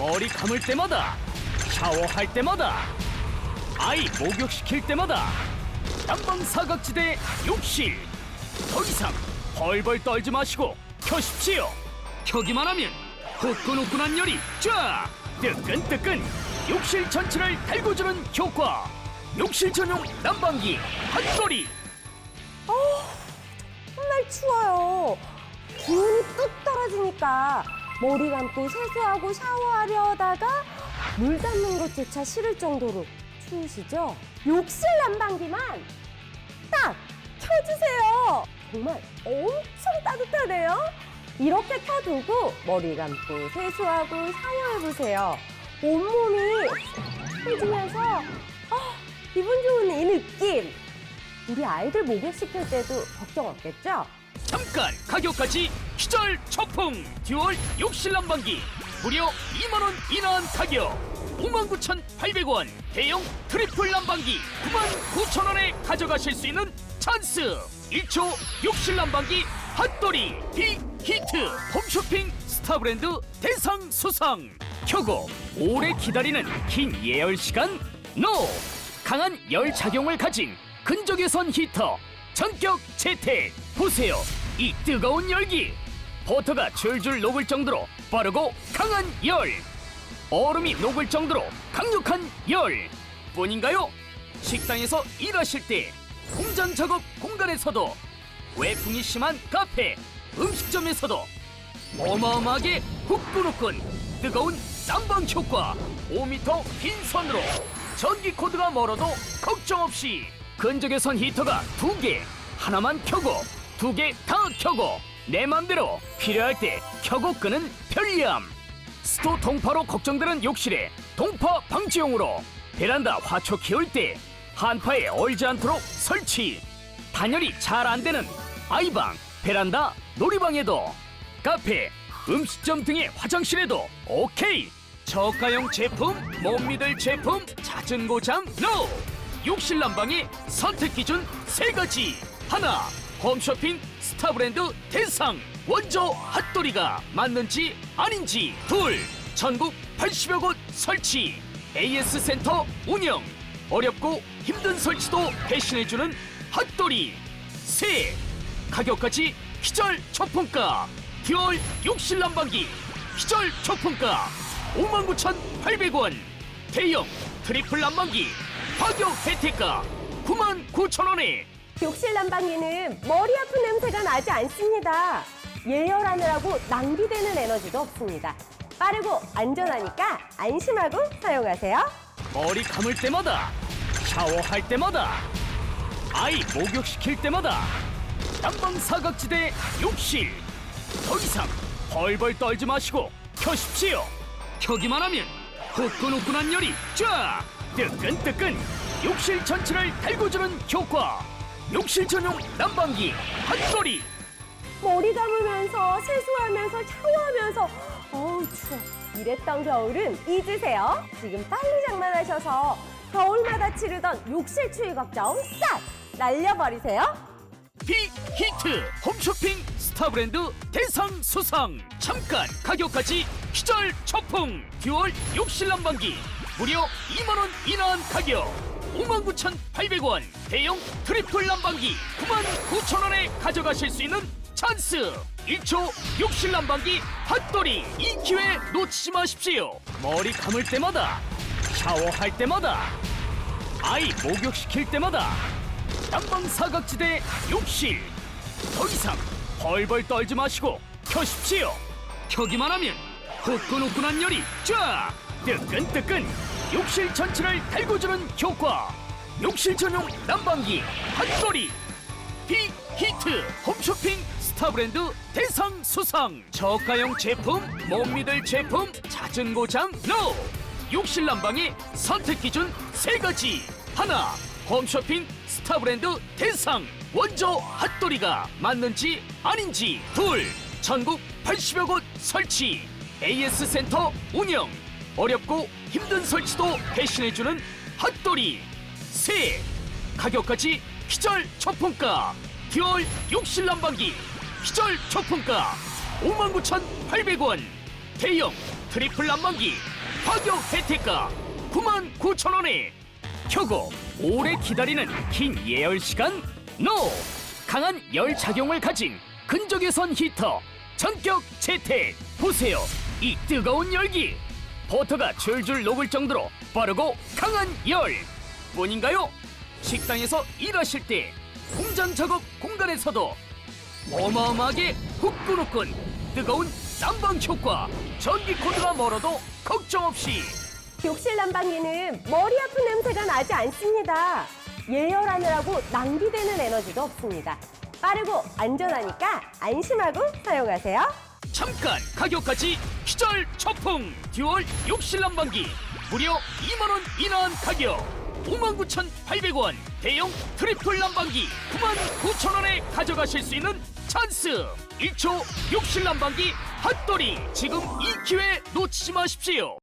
머리 감을 때마다 샤워할 때마다 아이 목욕시킬 때마다 난방 사각지대 욕실. 더 이상 벌벌 떨지 마시고 켜십시오. 켜기만 하면 후끈후끈한 열이 쫙 뜨끈뜨끈 욕실 전체를 달궈주는 효과. 욕실 전용 난방기 핫소리 정말 추워요. 기온이 뚝 떨어지니까 머리 감고 세수하고 샤워하려다가 물 닿는 것조차 싫을 정도로 추우시죠? 욕실 난방기만 딱 켜주세요. 정말 엄청 따뜻하네요. 이렇게 켜두고 머리 감고 세수하고 샤워해보세요. 온몸이 해지면서 아, 기분 좋은 이 느낌. 우리 아이들 목욕시킬 때도 걱정 없겠죠? 잠깐 가격까지 기절 초풍. 듀얼 욕실 난방기. 무려 2만원 인하한 가격. 59,800원. 대형 트리플 난방기. 99,000원에 가져가실 수 있는 찬스. 1초 욕실 난방기 핫도리. 빅 히트. 홈쇼핑 스타브랜드 대상 수상. 켜고 오래 기다리는 긴 예열 시간. 노! 강한 열 작용을 가진 근적외선 히터. 전격 재택. 보세요 이 뜨거운 열기. 버터가 줄줄 녹을 정도로 빠르고 강한 열. 얼음이 녹을 정도로 강력한 열. 뿐인가요? 식당에서 일하실 때 공장 작업 공간에서도 외풍이 심한 카페 음식점에서도 어마어마하게 후끈후끈 뜨거운 난방 효과 5m 긴 선으로 전기 코드가 멀어도 걱정 없이 근적외선 히터가 두 개 하나만 켜고 두 개 다 켜고 내 맘대로 필요할 때 켜고 끄는 편리함. 스토 동파로 걱정되는 욕실에 동파 방지용으로 베란다 화초 키울 때 한파에 얼지 않도록 설치. 단열이 잘 안 되는 아이방 베란다 놀이방에도 카페 음식점 등의 화장실에도 오케이. 저가형 제품 못 믿을 제품 잦은 고장 노 욕실 난방의 선택 기준 세 가지. 하나 홈쇼핑 스타브랜드 대상 원조 핫도리가 맞는지 아닌지 둘. 전국 80여 곳 설치. AS 센터 운영. 어렵고 힘든 설치도 대신해주는 핫도리. 세. 가격까지 기절 초품가. 듀얼 욕실 난방기. 기절 초품가. 59,800원. 대형 트리플 난방기. 가격 혜택가 99,000원에 욕실 난방기는 머리 아픈 냄새가 나지 않습니다. 예열하느라고 낭비되는 에너지도 없습니다. 빠르고 안전하니까 안심하고 사용하세요. 머리 감을 때마다 샤워할 때마다 아이 목욕시킬 때마다 난방 사각지대 욕실 더 이상 벌벌 떨지 마시고 켜십시오 켜기만 하면 후끈후끈한 열이 쫙 뜨끈뜨끈 욕실 전체를 달궈주는 효과 욕실 전용 난방기 핫소리 머리 감으면서 세수하면서 샤워하면서 어우 추워. 이랬던 겨울은 잊으세요. 지금 빨리 장만하셔서 겨울마다 치르던 욕실 추위 걱정 싹 날려버리세요. 빅 히트 홈쇼핑 스타 브랜드 대상 수상 잠깐 가격까지 기절 초풍 듀얼 욕실 난방기 무려 2만원 인하한 가격. 59,800원. 대형 트리플 난방기 99,000원에 가져가실 수 있는 찬스. 1초 욕실 난방기 핫도리 이 기회 놓치지 마십시오. 머리 감을 때마다 샤워할 때마다 아이 목욕시킬 때마다 난방 사각지대 욕실. 더 이상 벌벌 떨지 마시고 켜십시오. 켜기만 하면 후끈후끈한 열이 쫙 뜨끈뜨끈 욕실 전체를 달궈주는 효과. 욕실 전용 난방기 핫소리 빅 히트 홈쇼핑 스타브랜드 대상 수상. 저가형 제품 못 믿을 제품 잦은 고장 노 욕실 난방의 선택 기준 세 가지. 하나 홈쇼핑 스타브랜드 대상. 원조 핫도리가 맞는지 아닌지. 둘 전국 80여 곳 설치. AS 센터 운영 어렵고 힘든 설치도 대신해주는 핫도리. 세 가격까지 기절 초품가. 듀얼 욕실 난방기 기절 초품가. 59,800원. 대형 트리플 난방기 가격 혜택가 99,000원에. 켜고 오래 기다리는 긴 예열 시간 NO 강한 열 작용을 가진 근적외선 히터 전격 채택. 보세요. 이 뜨거운 열기 버터가 줄줄 녹을 정도로 빠르고 강한 열 뿐인가요? 식당에서 일하실 때 공장 작업 공간에서도 어마어마하게 후끈후끈 뜨거운 난방 효과 전기 코드가 멀어도 걱정 없이 욕실 난방기는 머리 아픈 냄새가 나지 않습니다. 예열하느라고 낭비되는 에너지도 없습니다. 빠르고 안전하니까 안심하고 사용하세요. 잠깐 가격까지 기절 초풍. 듀얼 욕실 난방기. 무려 2만 원 인하한 가격. 59,800원. 대형 트리플 난방기. 99,000원에 가져가실 수 있는 찬스. 1초 욕실 난방기 핫돌이 지금 이 기회 놓치지 마십시오